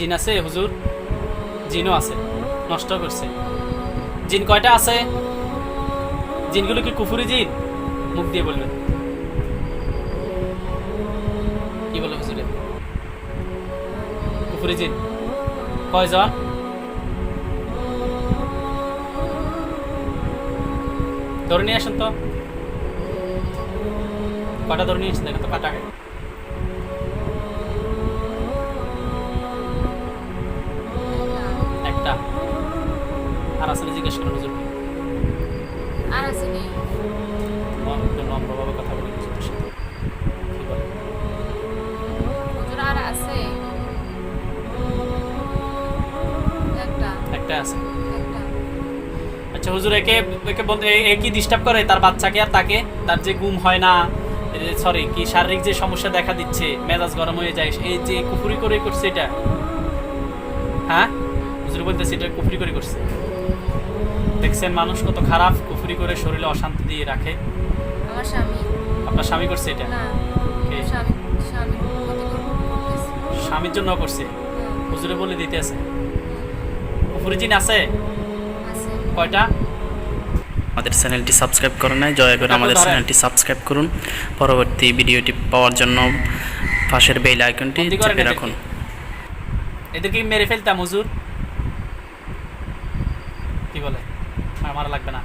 জিন আছে, হুজুর? জিনও আছে, নষ্ট করছে। জিন কয়টা আছে? জিনগুলো কি কুফুরি জিন? মুখ দিয়ে বলবেন। কি বলে হুজুরে? কুফুরি জিন। কয়জন? ধরে নিয়ে আসেন তো। কটা ধরে নিয়ে দেখেন তো, কটা আছে। আচ্ছা হুজুর একে একে এ- কি ডিস্টার্ব করে? তার বাচ্চাকে আর তাকে? তার যে ঘুম হয় না সরি কি শারীরিক যে সমস্যা দেখা দিচ্ছে মেজাজ গরম হয়ে যায় এই যে কুফুরি করে করছে এটা। হ্যাঁ? হুজুর বলতেছে এটা কুফুরি করে করছে। দেখছেন মানুষ কত খারাপ কুফুরি করে শরীরে অশান্তি দিয়ে রাখে। আমার স্বামী। আপনার স্বামী করছে এটা? স্বামীর জন্য করছে? হ্যাঁ, হুজুরে বলে দিতে আছে কুফুরি জিন আছে। কয়টা? আমাদের চ্যানেলটি সাবস্ক্রাইব করে নাই জয় করে আমাদের। চ্যানেলটি সাবস্ক্রাইব করুন। পরবর্তী ভিডিওটি পাওয়ার জন্য পাশের বেল আইকনটি চেপে। রাখুন। এদেরকে মেরে ফেলতাম হুজুর? কি বলে? আর মারা লাগবে না।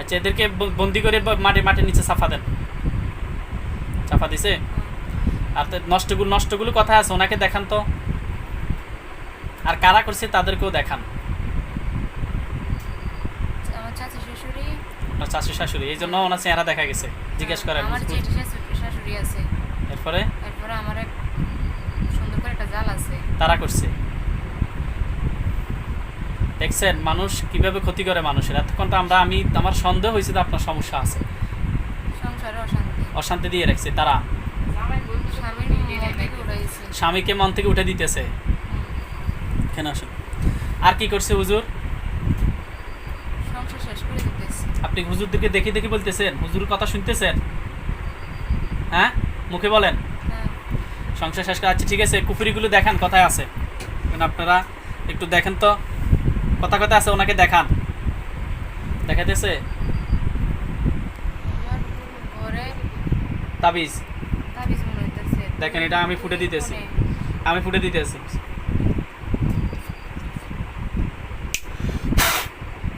আচ্ছা এদেরকে বন্দি করে মাটি মাটির নিচে চাফা দেন। চাফা দিছে? আর তো নষ্টগুলো নষ্টগুলো কথা আছে? ওনাকে দেখান তো। আর কারা করছে তাদেরকেও দেখান। আমার চাচা শ্বশুরি আপনার চাষি শাশুড়ি এই জন্য ওনার চেহারা দেখা গেছে। জিজ্ঞেস করেন আমার জেঠি শাশুড়ি আছে। এরপরে? এরপরে আমার এক সুন্দর করে একটা জাল আছে। তারা করছে। দেখছেন মানুষ কীভাবে ক্ষতি করে মানুষের। এতক্ষণ তো আমরা আমি আমার সন্দেহ হয়েছে যে আপনার সমস্যা আছে। সংসারে অশান্তি। অশান্তি দিয়ে রাখছে তারা। স্বামীকে মন থেকে উঠে দিতেছে। এখানে আসুন। আর কি করছে হুজুর? আপনি হুজুরদেরকে দেখে দেখে বলতেছেন হুজুর কথা শুনতেছেন? হ্যাঁ? মুখে বলেন। হ্যাঁ। সংসার শেষ করে আচ্ছা ঠিক আছে কুফুরিগুলো দেখান কথায় আছে। আপনারা একটু দেখেন তো। কথা কথা আছে ওনাকে দেখান। দেখাতেছে তাবিজ। দেখেন, এটা আমি ফুটে দিতেছি। আমি ফুটে দিতেছি।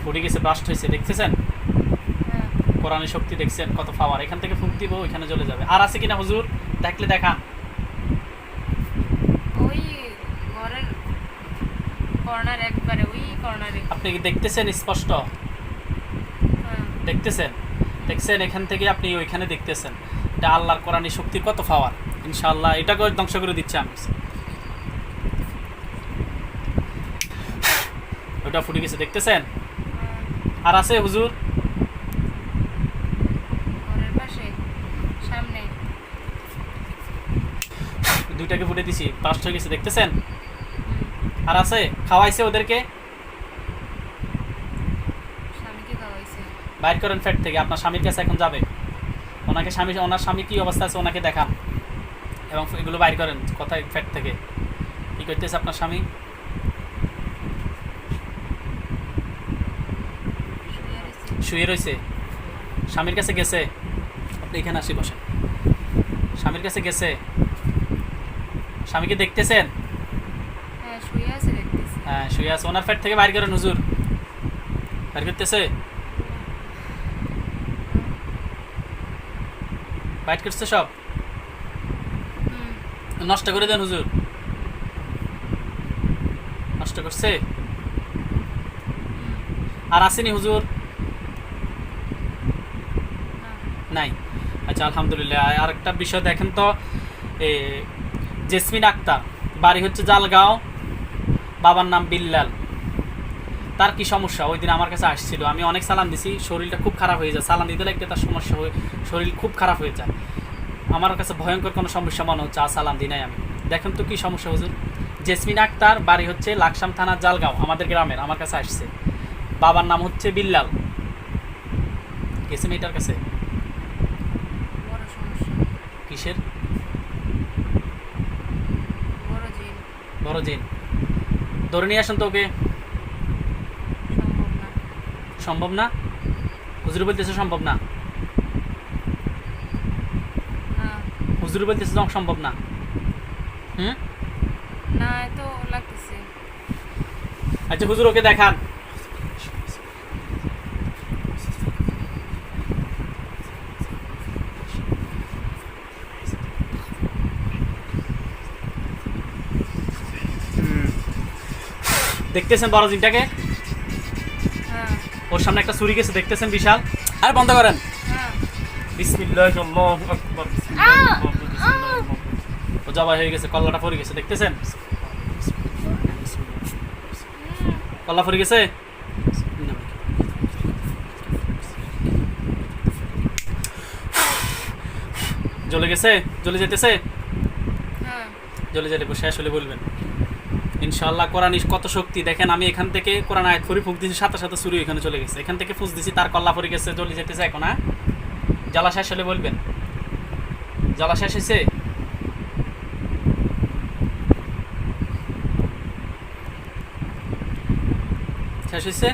ফুটে গেছে ব্রাস্ট হয়েছে দেখতেছেন? কোরআনের শক্তি দেখছেন কত পাওয়ার এখান থেকে ফুক দিব ওইখানে চলে যাবে। আর আছে কিনা হুজুর? দেখলে দেখান। আপনি কি দেখতেছেন স্পষ্ট? হ্যাঁ। দেখতেছেন? দেখছেন? এখান থেকে আপনি ওইখানে দেখতেছেন। এটা আল্লাহর কোরআনের শক্তির কত পাওয়ার ইনশাআল্লাহ এটাকেও ধ্বংস করে দিচ্ছে আমি। ওটা ফুটে গেছে দেখতেছেন? আর আছে হুজুর? দুইটাকে ফুটে দিছি পাঁচটা গেছে দেখতেছেন? আর আছে? খাওয়াইছে ওদেরকে? বাইর করেন ফ্যাট থেকে আপনার স্বামীর কাছে এখন যাবে। ওনাকে স্বামী ওনার স্বামী কি অবস্থা আছে ওনাকে দেখান। এবং এগুলো বাইর করেন কোথায় ফ্যাট থেকে। কী করতেছে আপনার স্বামী শুয়ে রয়েছে শুয়ে রয়েছে। স্বামীর কাছে গেছে। আপনি এখানে আসি বসেন। স্বামীর কাছে গেছে। স্বামীকে দেখতেছেন? হ্যাঁ শুয়ে আছে হ্যাঁ ওনার ফ্যাট থেকে বাইর করেন হুজুর। বাইর করতেছে? বাইর করছে সব? নষ্ট করে দেন হুজুর। নষ্ট করছে? আর আসেনি হুজুর না নাই আচ্ছা আলহামদুলিল্লাহ। আর একটা বিষয় দেখেন তো জেসমিন আক্তার, বাড়ি হচ্ছে জালগাঁও, বাবার নাম বিল্লাল। তার কি সমস্যা? ওই দিন আমার কাছে আসছিল। আমি অনেক সালান দিছি, শরীরটা খুব খারাপ হয়ে যায়। সালান দিতে লাগতে তার সমস্যা হয়ে, শরীর খুব খারাপ হয়ে যায়। আমার কাছে ভয়ঙ্কর কোনো সমস্যা মনে হচ্ছে, আর সালান দিই নাই আমি। দেখেন তো কি সমস্যা হুজুর। জেসমিন আক্তার, বাড়ি হচ্ছে লাকসাম থানার জালগাঁও, আমাদের গ্রামের, আমার কাছে আসছে। বাবার নাম হচ্ছে বিল্লাল। গেছে মেয়েটার কাছে? কিসের? বড় জিন ধরে নিয়ে আসেন তো ওকে। সম্ভব না। হুজুর বলতেছে সম্ভব না। হুজুর বলতেছে সম্ভব না। হুম? না এত লাগতেছে। আচ্ছা হুজুর ওকে দেখান হুম। দেখতেছেন বড় জিনটাকে হ্যাঁ। ওর সামনে একটা ছুরি গেছে দেখতেছেন বিশাল? আরে বন্ধ করেন। হ্যাঁ। বিসমিল্লাহ আল্লাহু আকবার ও জবাই হয়ে গেছে কল্লাটা পড়ে গেছে দেখতেছেন? কল্লা পড়ে গেছে? জ্বলে গেছে? জ্বলে যেতেছে হ্যাঁ। জ্বলে যেতে শেষ হলে বলবেন। ইনশাআল্লাহ কোরআন কত শক্তি। দেখেন আমি এখান থেকে কোরআন আয়াত করি ফুক দিছি, সাথে সাথে চুরি এখানে চলে গেছে। এখান থেকে ফুস দিছি, তার কল্লা পড়ে গেছে, জ্বলে যেতেছে এখন হ্যাঁ? জ্বালা শেষ হলে বলবেন। জ্বালা শেষ হয়েছে? শেষ হয়েছে?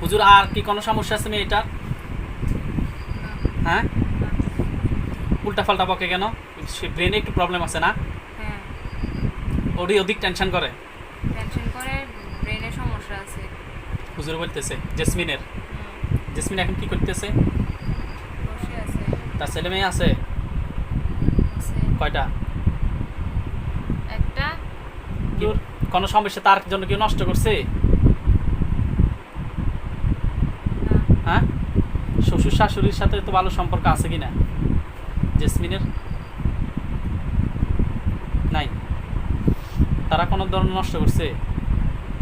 হুজুর, আর কি কোনো সমস্যা আছে মেয়েটা হ্যাঁ? উল্টা পাল্টা বকে কেন? সে ব্রেনে একটু প্রবলেম আছে না? ওরই অধিক টেনশন করে? টেনশন করে ব্রেনের সমস্যা আছে। হুজুর বলতেছে জেসমিনের। জেসমিন এখন কি করতেছে? বসে আছে। তার ছেলে মেয়ে আছে? কয়টা? একটা। কোনো সমস্যা তার জন্য কেউ নষ্ট করছে? হ্যাঁ? শ্বশুর শাশুড়ির সাথে তো ভালো সম্পর্ক আছে কি না জেসমিনের নাই তারা কোনো ধরনের নষ্ট করছে?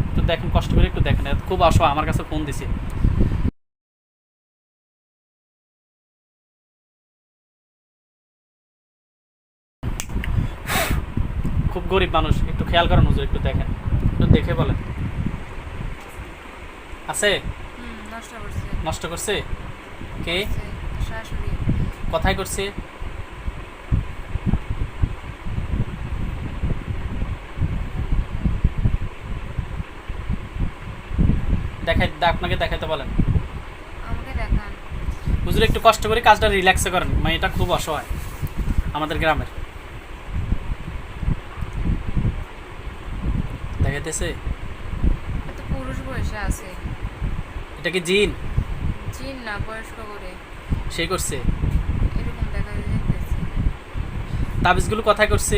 একটু দেখেন কষ্ট করে একটু দেখেন। খুব অসহায় আমার কাছে ফোন দিছে। খুব গরিব মানুষ একটু খেয়াল করেন হুজুর একটু দেখেন। একটু দেখে বলেন। আছে? নষ্ট করছে। কে? কোথায় করছে? দেখাই আপনাকে দেখাইতে বলেন। হুজুর একটু কষ্ট করে কাজটা রিল্যাক্সে করেন মানে এটা খুব অসহায় আমাদের গ্রামের। দেখাইতেছে? পুরুষ বয়সে আছে। এটা কি জিন? চিন না বয়স্ক করে। সেই করছে? এরকম দেখা তাবিজগুলো কোথায় করছে?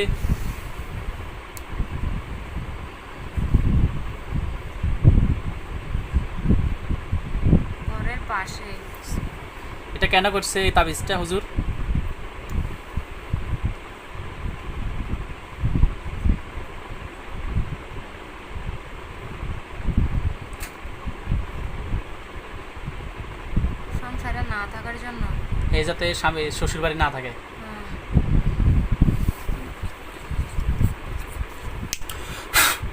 পাশে। এটা কেন করছে এই তাবিজটা হুজুর? সংসারে না থাকার জন্য? এই যাতে স্বামী শ্বশুর বাড়ি না থাকে।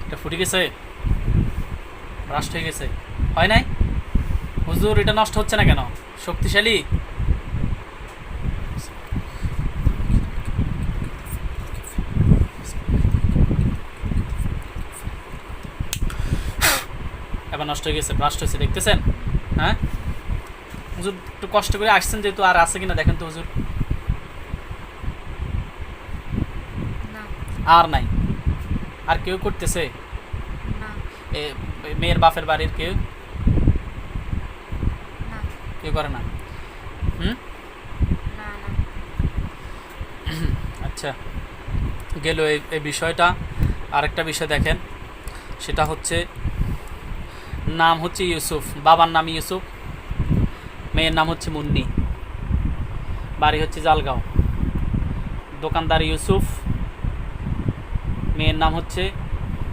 এটা ফুটে গেছে? রাষ্ট হয়ে গেছে। হয় নাই? হুজুর এটা নষ্ট হচ্ছে না কেন? শক্তিশালী? এবার নষ্ট হয়ে গেছে ব্রাস্ট হয়েছে দেখতেছেন? হ্যাঁ? হুজুর একটু কষ্ট করে আসছেন যেহেতু আর আছে কিনা দেখেন তো হুজুর। আর নাই। আর কেউ করতেছে? মেয়ের বাপের বাড়ির কেউ? কেউ করে না? হুম? আচ্ছা গেল এই এই বিষয়টা। আরেকটা বিষয় দেখেন সেটা হচ্ছে নাম হচ্ছে ইউসুফ বাবার নাম ইউসুফ মেয়ের নাম হচ্ছে মুন্নি বাড়ি হচ্ছে জালগাঁও। দোকানদার ইউসুফ মেয়ের নাম হচ্ছে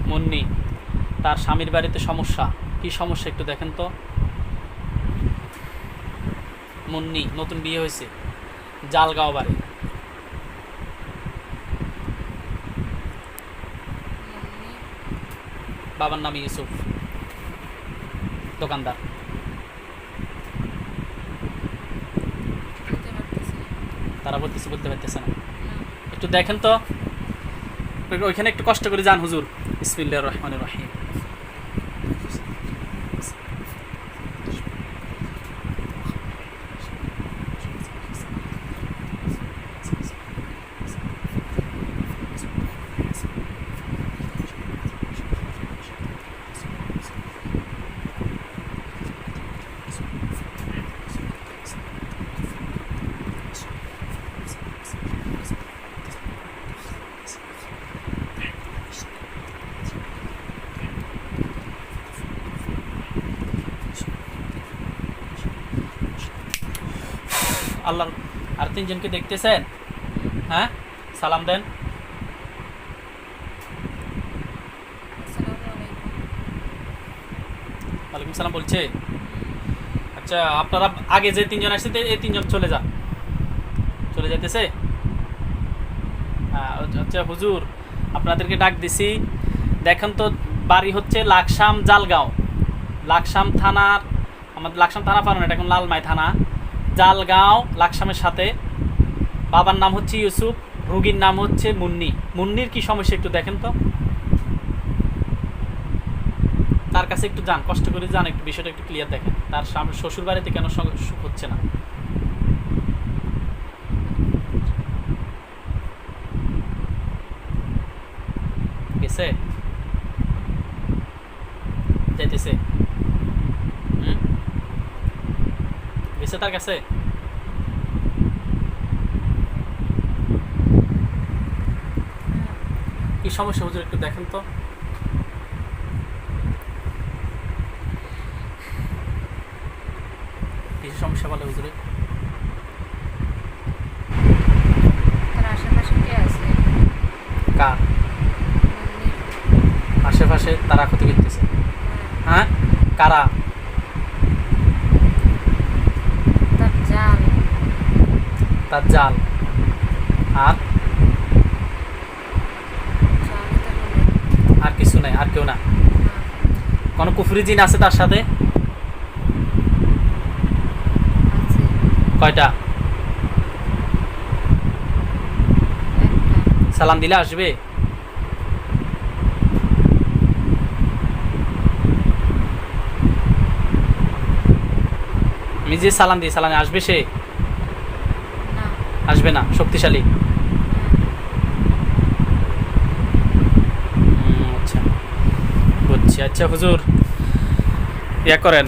মুন্নি তার স্বামীর বাড়িতে সমস্যা কি সমস্যা একটু দেখেন তো। মুন্নি নতুন বিয়ে হয়েছে। জালগাঁও বাড়ি। বাবার নাম ইউসুফ। দোকানদার। তারা বলতেছে বলতে পারতেছে না। একটু দেখেন তো। ওইখানে একটু কষ্ট করে যান হুজুর। বিসমিল্লাহির রহমানির রহিম। আল্লাহ আর তিনজনকে দেখতেছেন? হ্যাঁ? সালাম দেন। ওয়ালাইকুম সালাম বলছে। আচ্ছা আপনারা আগে যে তিনজন আসছে এই তিনজন চলে যান। চলে যাইতেছে? আচ্ছা হুজুর আপনাদেরকে ডাক দিছি। দেখেন তো বাড়ি হচ্ছে লাকসাম জালগাঁও। লাকসাম থানার আমাদের লাকসাম থানা পারো না এটা এখন লালমাই থানা। জালগাঁও, লাকসামের সাথে। বাবার নাম হচ্ছে ইউসুফ, রুগীর নাম হচ্ছে মুন্নি। মুন্নির কি সমস্যা একটু দেখেন তো। তার কাছে একটু যান, কষ্ট করে যান, একটু বিষয়টা একটু ক্লিয়ার দেখেন। তার শ্বশুর বাড়িতে কেন হচ্ছে না গেছে যাইতেছে হুম? গেছে তার কাছে। কি সমস্যা হুজুর একটু দেখেন তো। কিছু সমস্যা বলে হুজুরে। তার আশেপাশে কে আছে? কার? আশেপাশে তারা ক্ষতি করতেছে। হ্যাঁ। হ্যাঁ? কারা তার জাল তার জাল। আর? আর কিছু নাই, আর কেউ না। কোনো কুফরি জিন আছে তার সাথে? কয়টা? সালাম দিলে আসবে? আমি যে সালাম দিই, সালামে আসবে সে? আসবে না শক্তিশালী। আচ্ছা। বুঝছি। আচ্ছা হুজুর ইয়া করেন।